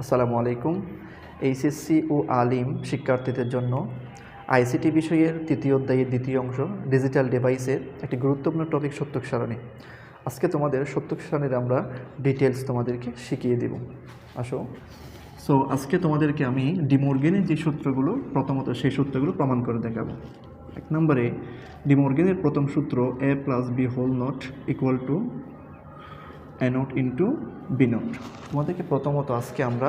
আসসালামু আলাইকুম। এইচএসসি ও আলিম শিক্ষার্থীদের জন্য আইসিটি বিষয়ের তৃতীয় অধ্যায়ের দ্বিতীয় অংশ, ডিজিটাল ডিভাইসের একটি গুরুত্বপূর্ণ টপিক সত্যক সারণী। আজকে তোমাদের সত্যক সারণীর আমরা ডিটেলস তোমাদেরকে শিখিয়ে দেব। আসো। সো, আজকে তোমাদেরকে আমি ডিমোর্গেনের যে সূত্রগুলো, প্রথমত সেই সূত্রগুলো প্রমাণ করে দেখাবো। এক নম্বরে, ডিমোর্গেনের প্রথম সূত্র A plus B whole not equal to A not into B not তোমাদেরকে প্রথমত আজকে আমরা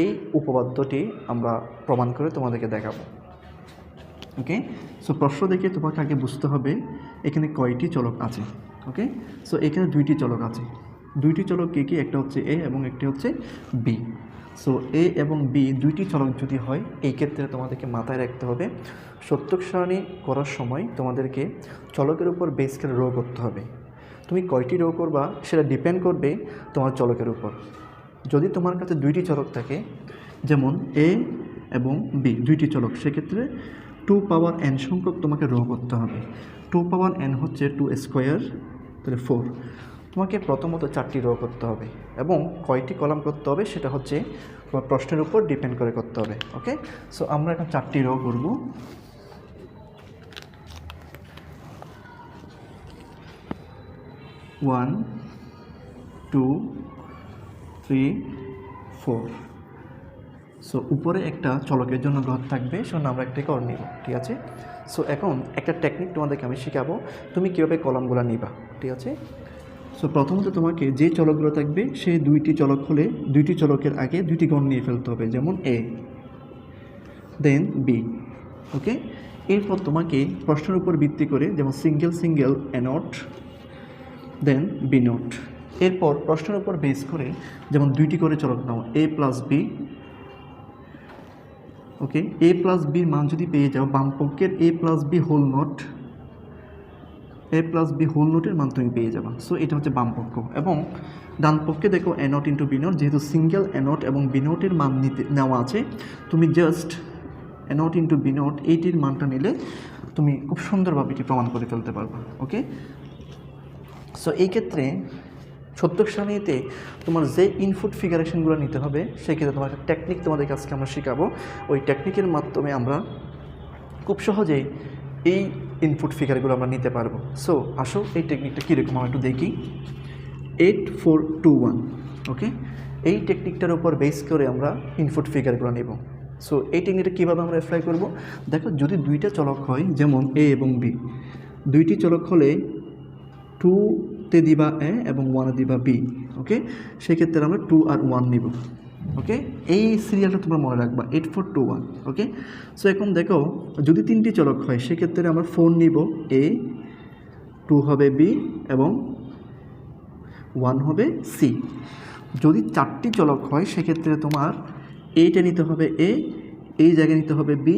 এই উপপাদ্যটি আমরা প্রমাণ করে তোমাদেরকে দেখাবো। ওকে সো প্রশ্ন দেখে তোমাকে আগে বুঝতে হবে এখানে কয়টি চলক আছে। ওকে সো এখানে দুইটি চলক আছে। দুইটি চলক কে কি? একটা হচ্ছে এ এবং একটি হচ্ছে বি সো এ এবং বি দুইটি চলক যদি হয়, এই ক্ষেত্রে তোমাদেরকে মাথায় রাখতে হবে, সত্যক সারণী করার সময় তোমাদেরকে চলকের উপর বেস করে রো করতে হবে। তুমি কয়টি রো করবা সেটা ডিপেন্ড করবে তোমার চলকের উপর। যদি তোমার কাছে দুইটি চলক থাকে, যেমন এ এবং বি দুইটি চলক, সেক্ষেত্রে টু পাওয়ার এন সংখ্যক তোমাকে রো করতে হবে। টু পাওয়ার এন হচ্ছে টু স্কোয়ার তাহলে ফোর তোমাকে প্রথমত চারটি রো করতে হবে এবং কয়টি কলাম করতে হবে সেটা হচ্ছে তোমার প্রশ্নের উপর ডিপেন্ড করে করতে হবে ওকে সো আমরা এখন চারটি রো করব। One, two, three, four. So উপরে একটা চলকের জন্য ঘর থাকবে শোন আমরা একটা কর নিব, ঠিক আছে? সো এখন একটা টেকনিক তোমাদেরকে আমি শেখাবো, তুমি কীভাবে কলমগুলো নিবা, ঠিক আছে? সো প্রথমত তোমাকে যে চলকগুলো থাকবে, সে দুইটি চলক হলে দুইটি চলকের আগে দুইটি গণ নিয়ে ফেলতে হবে, যেমন এ দেন বি ওকে এরপর তোমাকে প্রশ্নের উপর ভিত্তি করে, যেমন single single a not then B not এরপর প্রশ্নের উপর বেস করে যেমন দুইটি করে চলক নাও A plus B okay A plus বির মান যদি পেয়ে যাও, বাম পক্ষের A plus B whole not A plus B whole নোটের মান তুমি পেয়ে যাবা। সো এটা হচ্ছে বাম পক্ষ। এবং ডান পক্ষে দেখো A not into B not যেহেতু সিঙ্গেল এ নট এবং বি নোটের মান নিতে, নেওয়া আছে, তুমি just A not into B not এইটির মানটা নিলে তুমি খুব সুন্দরভাবে এটি প্রমাণ করে ফেলতে পারবা। ওকে সো এই ক্ষেত্রে সত্যক সারণীতে তোমার যে ইনপুট ফিগারেশনগুলো নিতে হবে সেক্ষেত্রে তোমার একটা টেকনিক তোমাদের কাছকে আমরা শেখাবো। ওই টেকনিকের মাধ্যমে আমরা খুব সহজেই এই ইনপুট ফিগারগুলো আমরা নিতে পারব। সো আসো এই টেকনিকটা কীরকম আমরা একটু দেখি। Eight four two one okay এই টেকনিকটার উপর বেস করে আমরা ইনপুট ফিগারগুলো নেব। সো এই টেকনিকটা কীভাবে আমরা অ্যাপ্লাই করব? দেখো, যদি দুইটা চলক হয়, যেমন এ এবং বি দুইটি চলক হলে টুতে দিবা এ এবং ওয়ানে দিবা বি ওকে সেক্ষেত্রে আমরা টু আর ওয়ান নিব ওকে এই সিরিয়ালটা তোমরা মনে রাখবা eight four two one okay so এখন দেখো, যদি তিনটি চলক হয়, সেক্ষেত্রে আমরা ফোর নিব এ টু হবে বি এবং ওয়ান হবে সি যদি চারটি চলক হয়, সেক্ষেত্রে তোমার এইটে নিতে হবে এ এই জায়গায় নিতে হবে বি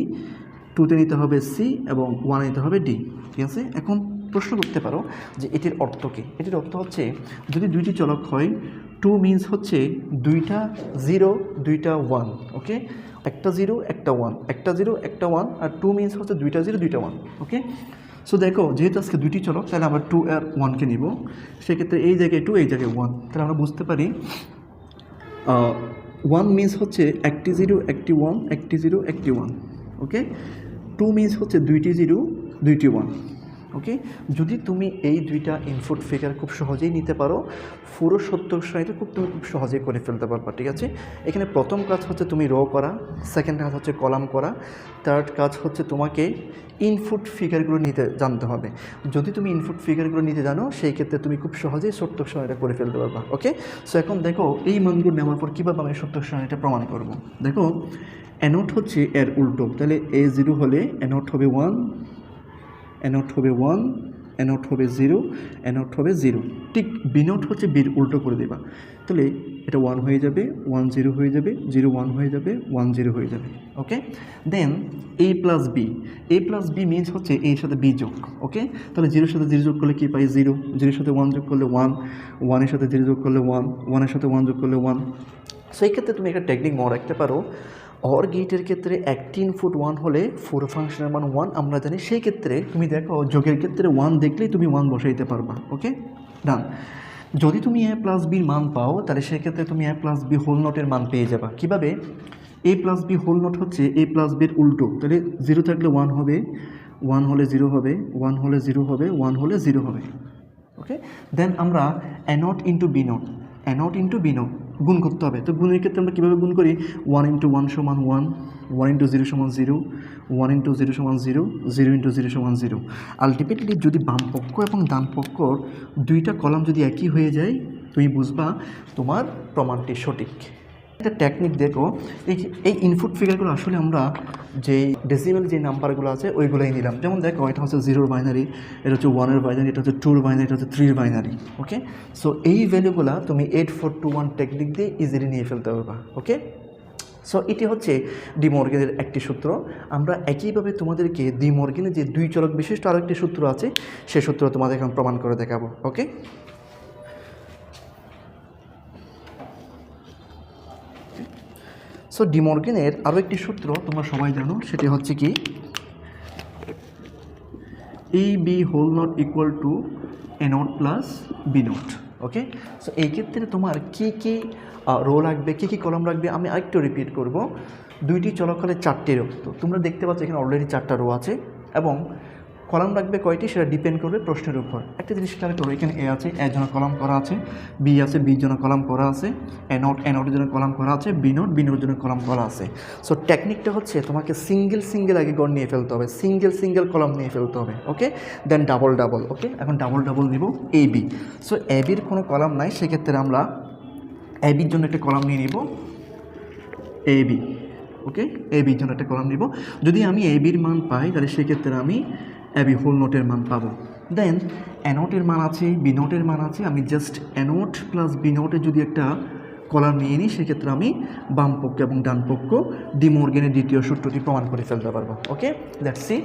টুতে নিতে হবে সি এবং ওয়ানে নিতে হবে ডি ঠিক আছে? এখন প্রশ্ন করতে পারো যে এটির অর্থ কী? এটির অর্থ হচ্ছে, যদি দুইটি চলক হয় টু মিনস হচ্ছে দুইটা জিরো দুইটা ওয়ান ওকে একটা জিরো একটা ওয়ান একটা জিরো একটা ওয়ান আর টু মিনস হচ্ছে দুইটা জিরো দুইটা ওয়ান ওকে সো দেখো, যেহেতু আজকে দুইটি চলক, তাহলে আমরা টু আর ওয়ানকে নিব। সেক্ষেত্রে এই জায়গায় টু এই জায়গায় ওয়ান তাহলে আমরা বুঝতে পারি ওয়ান মিনস হচ্ছে একটি জিরো একটি ওয়ান একটি জিরো একটি ওয়ান ওকে টু মিনস হচ্ছে দুইটি জিরো দুইটি ওয়ান ওকে যদি তুমি এই দুইটা ইনপুট ফিগার খুব সহজেই নিতে পারো, পুরো সত্তর সারিতে খুব তুমি খুব সহজেই করে ফেলতে পারবা, ঠিক আছে? এখানে প্রথম কাজ হচ্ছে তুমি রো করা সেকেন্ড কাজ হচ্ছে কলাম করা থার্ড কাজ হচ্ছে তোমাকে ইনপুট ফিগারগুলো নিতে, জানতে হবে। যদি তুমি ইনপুট ফিগারগুলো নিতে জানো, সেই ক্ষেত্রে তুমি খুব সহজেই সত্যক সারণীটা করে ফেলতে পারবা ওকে সো এখন দেখো এই মানগুলো নেওয়ার পর কীভাবে আমি সত্যক সারণীটা প্রমাণ করব? দেখো অ্যানোট হচ্ছে এর উল্টো, তাহলে এ জিরো হলে অ্যানোট হবে ওয়ান অ্যানোট হবে ওয়ান অ্যানোট হবে জিরো অ্যানোট হবে জিরো। ঠিক বিনোট হচ্ছে বির উল্টো করে দেবা। তাহলে এটা ওয়ান হয়ে যাবে ওয়ান জিরো হয়ে যাবে জিরো ওয়ান হয়ে যাবে ওয়ান জিরো হয়ে যাবে okay then A plus B A plus B means হচ্ছে এর সাথে বি যোগ ওকে তাহলে জিরোর সাথে জিরো যোগ করলে কী পাই? জিরো জিরোর সাথে ওয়ান যোগ করলে ওয়ান ওয়ানের সাথে জিরো যোগ করলে ওয়ান ওয়ানের সাথে ওয়ান যোগ করলে ওয়ান সেই ক্ষেত্রে তুমি একটা টেকনিক মনে রাখতে পারো। অর গেটের ক্ষেত্রে একটিন ফুট ওয়ান হলে ফোর ফাংশনের মান ওয়ান আমরা জানি সেই ক্ষেত্রে তুমি দেখো যোগের ক্ষেত্রে ওয়ান দেখলেই তুমি ওয়ান বসাইতে পারবা ওকে ডান যদি তুমি এ প্লাস বির মান পাও, তাহলে সেক্ষেত্রে তুমি এ প্লাস বি হোল নটের মান পেয়ে যাবা। কীভাবে? A plus B whole not হচ্ছে এ প্লাস বির উল্টো। তাহলে জিরো থাকলে ওয়ান হবে ওয়ান হলে জিরো হবে ওয়ান হলে জিরো হবে ওয়ান হলে জিরো হবে ওকে দেন আমরা A not into B not A not into B not গুণ করতে হবে। তো গুণের ক্ষেত্রে আমরা কীভাবে গুণ করি? ওয়ান ইন্টু ওয়ান সমান ওয়ান ওয়ান ইন্টু জিরো সমান জিরো ওয়ান ইন্টু জিরো সমান জিরো জিরো ইন্টু জিরো সমান জিরো আলটিমেটলি যদি বামপক্ষ এবং ডানপক্ষর দুইটা কলাম যদি একই হয়ে যায়, তুমি বুঝবা তোমার প্রমাণটি সঠিক। একটা টেকনিক দেখো, এই এই ইনপুট ফিগারগুলো আসলে আমরা যেই ডেসিমেল যে নাম্বারগুলো আছে, ওইগুলোই নিলাম। যেমন দেখো, এটা হচ্ছে জিরোর বাইনারি এটা হচ্ছে ওয়ানের বাইনারি এটা হচ্ছে টুর বাইনারি এটা হচ্ছে থ্রির বাইনারি ওকে সো এই ভ্যালুগুলো তুমি eight four two one technique দিয়ে ইজিলি নিয়ে ফেলতে পারবা ওকে সো এটি হচ্ছে ডিমর্গেনের একটি সূত্র। আমরা একইভাবে তোমাদেরকে ডিমর্গেনের যে দুই চলক বিশিষ্ট আরেকটি সূত্র আছে, সে সূত্র তোমাদের এখন প্রমাণ করে দেখাবো ওকে সো ডিমর্গেনের আরও একটি সূত্র তোমরা সবাই জানো, সেটি হচ্ছে কি? ই B whole not equal to A not plus B not okay so এই ক্ষেত্রে তোমার কী কী রো লাগবে, কী কী কলম লাগবে, আমি আরেকটু রিপিট করব। দুইটি চলাকালে চারটি রো তো তোমরা দেখতে পাচ্ছ এখানে অলরেডি চারটা রো আছে এবং কলাম রাখবে কয়টি সেটা ডিপেন্ড করবে প্রশ্নের উপর। একটা জিনিস খেয়াল করো, এখানে এ আছে এর জন্য কলাম করা আছে বি আছে বির জন্য কলাম করা আছে এ নট এ নটের জন্য কলাম করা আছে বি নট বি নোটের জন্য কলাম করা আছে। সো টেকনিকটা হচ্ছে তোমাকে সিঙ্গেল সিঙ্গেল আগে গড় নিয়ে ফেলতে হবে সিঙ্গেল সিঙ্গেল কলাম নিয়ে ফেলতে হবে ওকে দেন ডাবল ডাবল ওকে এখন ডাবল ডাবল নিব এ বি সো এ বির কোনো কলাম নাই, সেক্ষেত্রে আমরা এ বির জন্য একটা কলাম নিয়ে নিব এ বি ওকে এ বির জন্য একটা কলাম নিব। যদি আমি এ বির মান পাই, তাহলে সেক্ষেত্রে আমি বি হোল নোটের মান পাবো। দেন অ্যানোটের মান আছে বি নোটের মান আছে, আমি জাস্ট অ্যানোট প্লাস বি নোটে যদি একটা কলাম নিয়ে নিই, সেক্ষেত্রে আমি বাম পক্ষ এবং ডান পক্ষ ডিমোর্গেনের দ্বিতীয় সূত্রটি প্রমাণ করে ফেলতে পারব ওকে দ্যাটস সি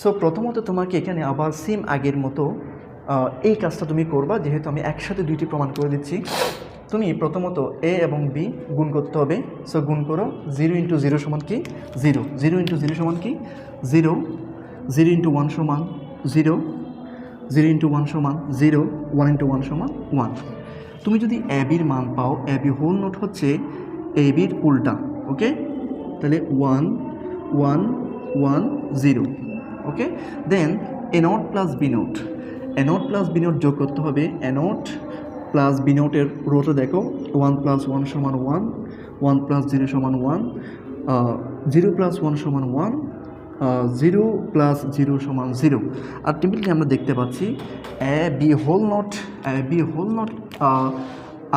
সো প্রথমত তোমাকে এখানে আবার সেম আগের মতো এই কাজটা তুমি করবা, যেহেতু আমি একসাথে দুইটি প্রমাণ করে দিচ্ছি। তুমি প্রথমত এ এবং বি গুণ করতে হবে। সো গুণ করো জিরো ইন্টু জিরো সমান কি? জিরো জিরো ইন্টু জিরো সমান কি? জিরো জিরো ইন্টু ওয়ান সমান জিরো জিরো ইন্টু ওয়ান সমান জিরো, ওয়ান ইন্টু ওয়ান সমান ওয়ান। তুমি যদি এ বির মান পাও এ বি হোল নোট হচ্ছে এ বির উল্টা, ওকে? তাহলে one one one, zero, okay? Then A not plus B not A not plus B not যোগ করতে হবে এ নট প্লাস বি নোটের রোটা দেখো, ওয়ান প্লাস ওয়ান সমান ওয়ান ওয়ান প্লাস জিরো সমান ওয়ান জিরো প্লাস ওয়ান সমান one zero plus zero সমান জিরো। আলটিমেটলি আমরা দেখতে পাচ্ছি, A, B, whole not, A, B, whole not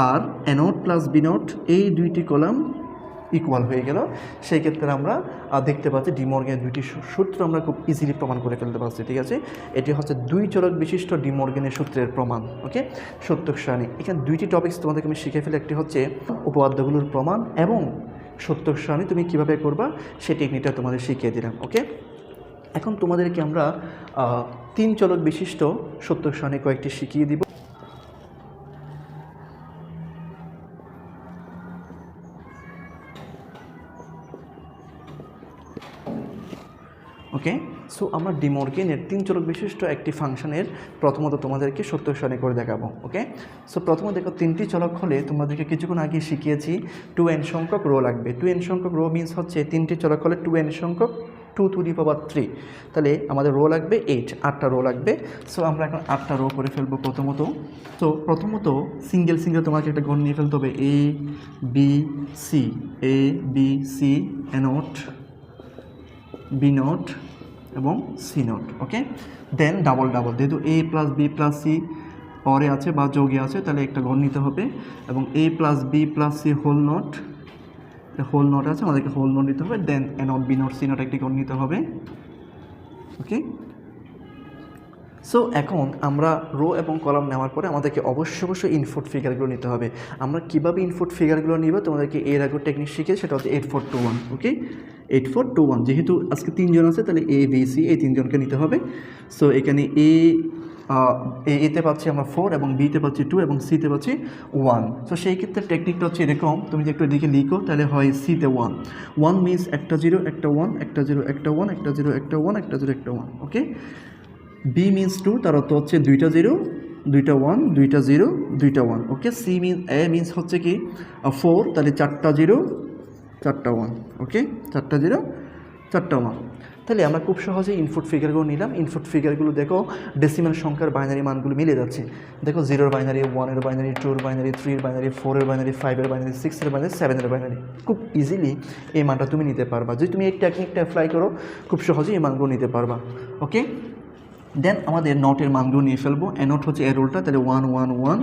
R, A not plus B not, এই দুইটি column equal হয়ে গেল। সেই ক্ষেত্রে আমরা দেখতে পাচ্ছি ডিমর্গের দুইটি সূত্র আমরা খুব ইজিলি প্রমাণ করে ফেলতে পারছি, ঠিক আছে? এটি হচ্ছে দুই চলক বিশিষ্ট ডিমর্গেনের সূত্রের প্রমাণ, ওকে? সত্যক সারণী। এখানে দুইটি টপিকস তোমাদেরকে আমি শিখে ফেলে, একটি হচ্ছে উপপাদ্যগুলোর প্রমাণ এবং সত্যক সারণী তুমি কীভাবে করবা? সে টেকনিকটা তোমাদের শিখিয়ে দিলাম ওকে এখন তোমাদেরকে আমরা তিন চলক বিশিষ্ট সত্য সারণী কয়েকটি শিখিয়ে দিব। ওকে সো আমরা ডিমর্গেনের তিন চলক বিশিষ্ট একটি ফাংশনের প্রথমত তোমাদেরকে সত্য সারণী করে দেখাবো ওকে সো প্রথমত দেখো, তিনটি চলক হলে তোমাদেরকে কিছুক্ষণ আগে শিখিয়েছি টু এন সংখ্যক রো লাগবে। টু এন সংখ্যক রো মিনস হচ্ছে তিনটি চলক হলে টু এন সংখ্যক two to the power three তাহলে আমাদের রো লাগবে এইট আটটা রো লাগবে। সো আমরা এখন আটটা রো করে ফেলব প্রথমত। তো প্রথমত সিঙ্গেল সিঙ্গেল তোমাকে একটা গণ নিয়ে ফেলতে হবে। A B C A B C A not B not এবং C not, okay? Then double double যেহেতু A plus B plus C পরে আছে বা যোগে আছে, তাহলে একটা গণ নিতে হবে। এবং A plus B plus C whole not whole not আছে, আমাদেরকে হোল নোট নিতে হবে। Then A not B not C not একটি গণ নিতে হবে। ওকে? সো এখন আমরা রো এবং কলাম নেওয়ার পরে আমাদেরকে অবশ্যই অবশ্যই ইনপুট ফিগারগুলো নিতে হবে। আমরা কীভাবে ইনপুট ফিগারগুলো নিব? তোমাদেরকে এর আগে টেকনিক শিখে সেটা হচ্ছে eight four two one okay eight four two one যেহেতু আজকে তিনজন আছে, তাহলে এ বি সি এই তিনজনকে নিতে হবে। সো এখানে এ এতে পাচ্ছি আমরা ফোর এবং বিতে পাচ্ছি টু এবং সিতে পাচ্ছি ওয়ান সো সেই ক্ষেত্রে টেকনিকটা হচ্ছে এরকম। তুমি যদি একটু এদিকে লিখো, তাহলে হয় সিতে ওয়ান ওয়ান মিনস একটা জিরো একটা ওয়ান একটা জিরো একটা ওয়ান একটা জিরো একটা ওয়ান একটা জিরো একটা one okay B means two তার অর্থ হচ্ছে দুইটা জিরো, দুইটা ওয়ান দুইটা জিরো, দুইটা one okay C mean A means হচ্ছে কি? ফোর তাহলে চারটা জিরো, চারটা ওয়ান ওকে চারটা জিরো, চারটা ওয়ান তাহলে আমরা খুব সহজেই ইনপুট ফিগারগুলো নিলাম। ইনপুট ফিগারগুলো দেখো ডেসিমাল সংখ্যার বাইনারি মানগুলো মিলে যাচ্ছে। দেখো জিরোর বাইনারি ওয়ানের বাইনারি টুর বাইনারি থ্রির বাইনারি ফোরের বাইনারি ফাইভের বাইনারি সিক্সের বাইনারি সেভেনের বাইনারি খুব ইজিলি এই মানটা তুমি নিতে পারবা। যদি তুমি এই টেকনিকটা অ্যাপ্লাই করো, খুব সহজেই এই মানগুলো নিতে পারবা ওকে দেন আমাদের নটের মানগুলো নিয়ে ফেলব। এ নট হচ্ছে এ উল্টা তাহলে one one one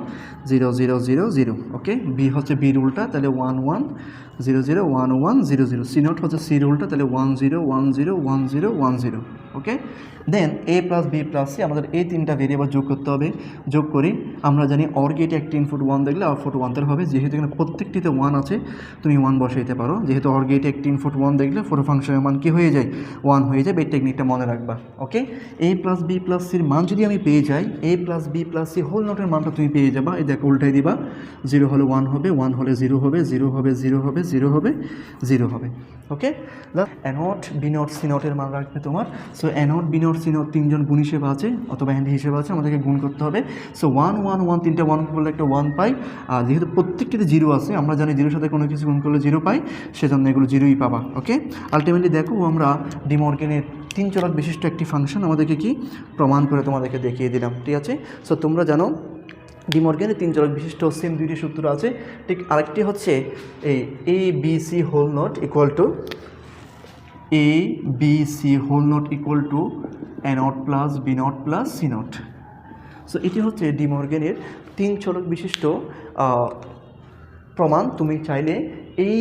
zero zero zero zero okay B হচ্ছে বির উল্টা তাহলে one one zero zero one one zero zero C not হচ্ছে সির উল্টা তাহলে one zero one zero one zero one zero okay then A plus B plus C আমাদের এই তিনটা ভেরিয়েবল যোগ করতে হবে। যোগ করি আমরা জানি অর গেটে একটি ইনপুট ওয়ান দেখলে আউটপুট ওয়ান তার হবে। যেহেতু এখানে প্রত্যেকটিতে ওয়ান আছে, তুমি ওয়ান বসাইতে পারো। যেহেতু অর গেটে একটি ইনপুট ওয়ান দেখলে ফোর ফাংশনের মান কী হয়ে যায়? ওয়ান হয়ে যাবে। এই টেকনিকটা মনে রাখবা। Okay A plus B plus সির মান যদি আমি পেয়ে যাই A plus B plus C whole নোটের মানটা তুমি পেয়ে যাবা। এই দেখো, উল্টাই দিবা। জিরো হলে ওয়ান হবে ওয়ান হলে জিরো হবে জিরো হবে জিরো হবে জিরো হবে জিরো হবে। ওকে অ্যানোট বিনোট সিনোটের মান রাখবে তোমার। সো অ্যানোট বিনোট সিনোট তিনজন গুণ হিসেবে আছে, অথবা হ্যান্ডি হিসেবে আছে, আমাদেরকে গুণ করতে হবে। সো ওয়ান ওয়ান ওয়ান তিনটা ওয়ান করলে একটা ওয়ান পাই। আর যেহেতু প্রত্যেকটিতে জিরো আছে, আমরা জানি জিরোর সাথে কোনো কিছু গুণ করলে জিরো পাই, সেজন্য এগুলো জিরোই পাবা ওকে আলটিমেটলি দেখো, আমরা ডিমর্গেনের তিন চলক বিশিষ্ট একটি ফাংশন আমাদেরকে কি প্রমাণ করে তোমাদেরকে দেখিয়ে দিলাম, ঠিক আছে? সো তোমরা জানো ডিমর্গেনের তিন চলক বিশিষ্ট সেম দুইটি সূত্র আছে। ঠিক আরেকটি হচ্ছে এই A B C whole not equal to A B C whole not equal to A not plus B not plus C not so এটি হচ্ছে ডিমর্গেনের তিন চলক বিশিষ্ট প্রমাণ। তুমি চাইলে এই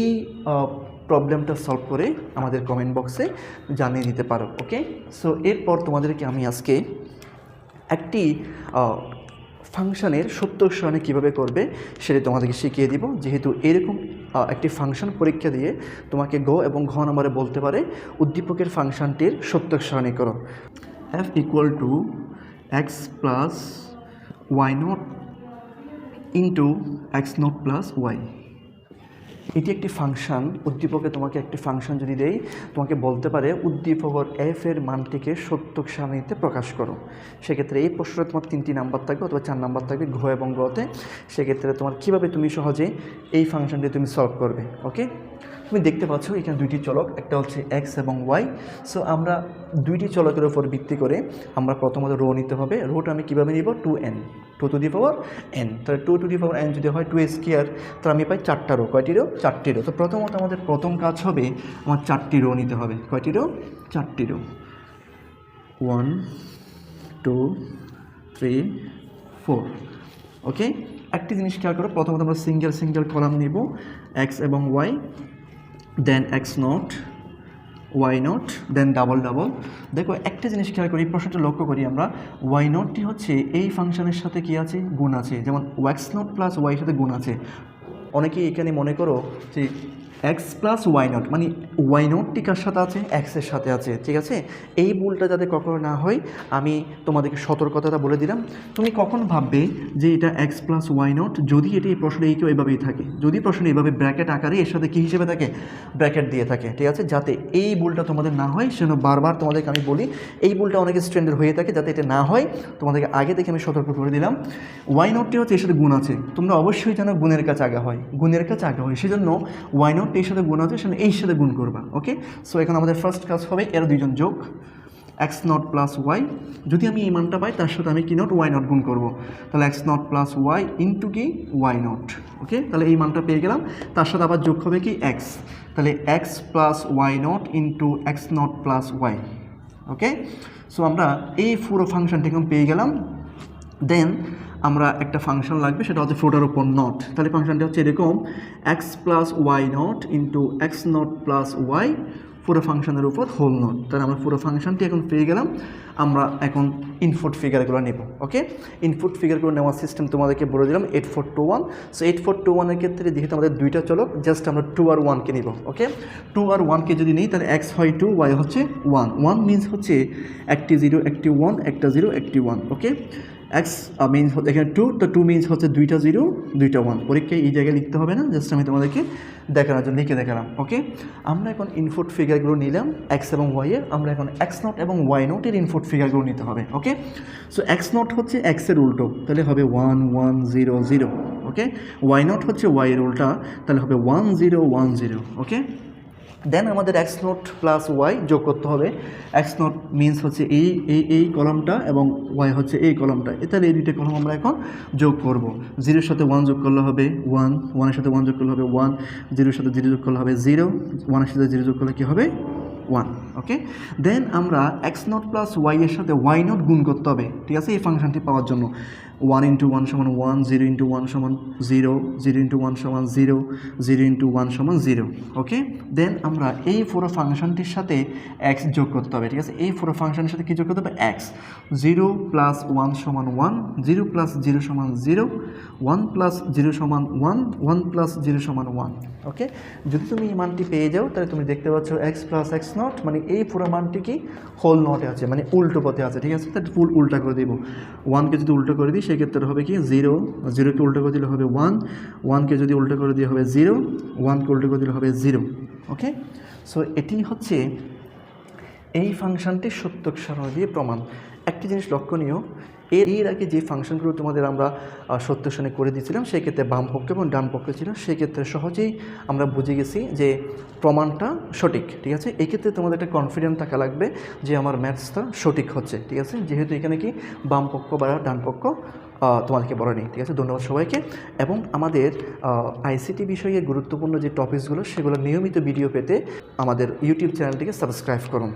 প্রবলেমটা সলভ করে আমাদের কমেন্ট বক্সে জানিয়ে দিতে পারো, ওকে? সো এরপর তোমাদেরকে আমি আজকে একটি ফাংশনের সত্য সরণে কীভাবে করবে সেটা তোমাদেরকে শিখিয়ে দিব। যেহেতু এরকম একটি ফাংশন পরীক্ষা দিয়ে তোমাকে গ এবং ঘ নম্বরে বলতে পারে, উদ্দীপকের ফাংশনটির সত্য সরণী করো F equal to X plus Y not into X not plus Y এটি একটি ফাংশন উদ্দীপকে তোমাকে একটি ফাংশন যদি দেই, তোমাকে বলতে পারে উদ্দীপকর এফ এর মানটিকে সত্যক সারণীতে প্রকাশ করো। সেক্ষেত্রে এই প্রশ্নে তোমার তিনটি নাম্বার থাকবে অথবা চার নাম্বার থাকবে ঘ এবং গতে সেক্ষেত্রে তোমার কীভাবে তুমি সহজে এই ফাংশনটি তুমি সলভ করবে ওকে তুমি দেখতে পাচ্ছ এখানে দুইটি চলক, একটা হচ্ছে এক্স এবং ওয়াই সো আমরা দুইটি চলকের উপর ভিত্তি করে আমরা প্রথমত রো নিতে হবে। রোটা আমি কীভাবে নিব? Two N two to the power N তাহলে two to the power N যদি হয় টু স্কোয়ার তাহলে আমি পাই চারটা রো। কয়টি রো? চারটি রো। তো প্রথমত আমাদের প্রথম কাজ হবে আমার চারটি রো নিতে হবে। কয়টি রো? চারটি row. One two three four okay একটি জিনিস খেয়াল করো, প্রথমত আমরা সিঙ্গেল সিঙ্গেল কলাম নিব এক্স এবং Y then X not Y not then double double দেখো, একটা জিনিস খেয়াল করি, এই প্রশ্নটা লক্ষ্য করি আমরা ওয়াই নটটি হচ্ছে এই ফাংশনের সাথে কি আছে? গুণ আছে। যেমন ওয়াক্স নট প্লাস ওয়াই সাথে গুণ আছে। অনেকেই এখানে মনে করো যে এক্স প্লাস ওয়াই নট মানে ওয়াই নটটি কার সাথে আছে এক্সের সাথে আছে, ঠিক আছে? এই ভুলটা যাতে কখনো না হয়, আমি তোমাদেরকে সতর্কতাটা বলে দিলাম। তুমি কখন ভাববে যে এটা এক্স প্লাস ওয়াই নট যদি এটি এই প্রশ্নে এই কেউ এভাবেই থাকে, যদি প্রশ্ন এইভাবে ব্র্যাকেট আকারে এর সাথে কী হিসেবে থাকে? ব্র্যাকেট দিয়ে থাকে, ঠিক আছে? যাতে এই ভুলটা তোমাদের না হয়, সেজন্য বারবার তোমাদেরকে আমি বলি, এই ভুলটা অনেক স্ট্যান্ডার্ড হয়ে থাকে, যাতে এটা না হয়, তোমাদেরকে আগে থেকে আমি সতর্ক করে দিলাম। ওয়াই নোটটি হচ্ছে এর সাথে গুণ আছে, তোমরা অবশ্যই যেন গুণের কাছে আগে হয়, গুণের কাছে আগে হয়, সেজন্য ওয়াই নোটটি এর সাথে গুণ আছে সেজন্য এই সাথে গুণ করবা ওকে সো এখন আমাদের ফার্স্ট কাজ হবে এর দুইজন যোগ এক্স নট প্লাস ওয়াই যদি আমি এই মানটা পাই, তার সাথে আমি কি নট ওয়াই নট গুণ করব। তাহলে X not plus Y into কি? ওয়াই নট ওকে তাহলে এই মানটা পেয়ে গেলাম, তার সাথে আবার যোগ হবে কি? এক্স তাহলে X plus Y not into X not plus Y okay so আমরা এই পুরো ফাংশনটি এখন পেয়ে গেলাম। দেন আমরা একটা ফাংশন লাগবে, সেটা হচ্ছে ফ্লোটার উপর নট তাহলে ফাংশনটা হচ্ছে এরকম X plus Y not into X not plus Y পুরো ফাংশনের উপর হোল নট তাহলে আমরা পুরো ফাংশনটি এখন পেয়ে গেলাম, আমরা এখন ইনপুট ফিগারগুলো নেব ওকে ইনপুট ফিগারগুলো নেওয়ার সিস্টেম তোমাদেরকে বলে দিলাম eight four two one so eight four two ওয়ানের ক্ষেত্রে যেহেতু আমাদের দুইটা চলক জাস্ট আমরা টু আর ওয়ানকে নিব ওকে টু আর ওয়ানকে যদি নিই, তাহলে এক্স হয় টু ওয়াই হচ্ছে ওয়ান ওয়ান মিনস হচ্ছে একটি জিরো একটি ওয়ান একটা জিরো একটি ওয়ান ওকে এক্স মিনস এখানে টু তো টু মিনস হচ্ছে দুইটা জিরো দুইটা ওয়ান পরীক্ষায় এই জায়গায় লিখতে হবে না জাস্ট আমি তোমাদেরকে দেখানোর জন্য লিখে দেখালাম ওকে আমরা এখন ইনপুট ফিগারগুলো নিলাম এক্স এবং ওয়াইয়ের আমরা এখন এক্স নট এবং ওয়াই নটের ইনপুট ফিগারগুলো নিতে হবে ওকে সো এক্স নট হচ্ছে এক্সের উল্টো, তাহলে হবে one one zero zero okay Y not হচ্ছে ওয়াইয়ের উল্টা, তাহলে হবে one zero one zero okay then আমাদের এক্স নোট প্লাস ওয়াই যোগ করতে হবে। এক্স নোট মিনস হচ্ছে এই এই এই কলমটা এবং ওয়াই হচ্ছে এই কলমটা। তাহলে এই দুইটা কলম আমরা এখন যোগ করব। জিরোর সাথে ওয়ান যোগ করলে হবে ওয়ান ওয়ানের সাথে ওয়ান যোগ করলে হবে ওয়ান জিরোর সাথে জিরো যোগ করলে হবে জিরো ওয়ানের সাথে জিরো যোগ করলে কী হবে? ওয়ান ওকে দেন আমরা এক্স নট প্লাস ওয়াই এর সাথে ওয়াই নট গুণ করতে হবে। ঠিক আছে? এই ফাংশনটি পাওয়ার জন্য। ওয়ান ইন্টু ওয়ান সমান ওয়ান জিরো ইন্টু ওয়ান সমান জিরো জিরো ইন্টু ওয়ান সমান জিরো জিরো ইন্টু ওয়ান সমান জিরো ওকে দেন আমরা এই পুরো ফাংশনটির সাথে এক্স যোগ করতে হবে। ঠিক আছে? এই পুরো ফাংশনের সাথে কী যোগ করতে হবে? এক্স জিরো প্লাস ওয়ান সমান ওয়ান জিরো প্লাস জিরো সমান জিরো ওয়ান প্লাস জিরো সমান ওয়ান ওয়ান প্লাস জিরো সমান ওয়ান ওকে যদি তুমি এই মানটি পেয়ে যাও, তাহলে তুমি দেখতে পাচ্ছ এক্স প্লাস এক্স নট মানে এই পুরো মানটি কি হোল নটে আছে মানে উল্টো পথে আছে, ঠিক আছে? তাহলে ফুল উল্টা করে দিব। ওয়ানকে যদি উল্টো করে দিই সেক্ষেত্রে হবে কি জিরো জিরোকে উল্টো করে দিলে হবে ওয়ান ওয়ানকে যদি উল্টো করে দিয়ে হবে জিরো ওয়ানকে উল্টো করে দিলে হবে জিরো ওকে সো এটি হচ্ছে এই ফাংশানটি সত্যক সারণ দিয়ে প্রমাণ। একটি জিনিস লক্ষণীয় এর আগে যে ফাংশনগুলো তোমাদের আমরা সত্য সানে করে দিয়েছিলাম সেক্ষেত্রে বাম এবং ডান পক্ষ ছিল সেক্ষেত্রে সহজেই আমরা বুঝে গেছি যে প্রমাণটা সঠিক, ঠিক আছে? এক্ষেত্রে তোমাদের একটা কনফিডেন্ট থাকা লাগবে যে আমার ম্যাথসটা সঠিক হচ্ছে, ঠিক আছে? যেহেতু এখানে কি বাম পক্ষ বা ডান পক্ষ তোমাদেরকে বলা নেই, ঠিক আছে? ধন্যবাদ সবাইকে। এবং আমাদের আইসিটি বিষয়ে গুরুত্বপূর্ণ যে টপিকসগুলো সেগুলো নিয়মিত ভিডিও পেতে আমাদের ইউটিউব চ্যানেলটিকে সাবস্ক্রাইব করুন।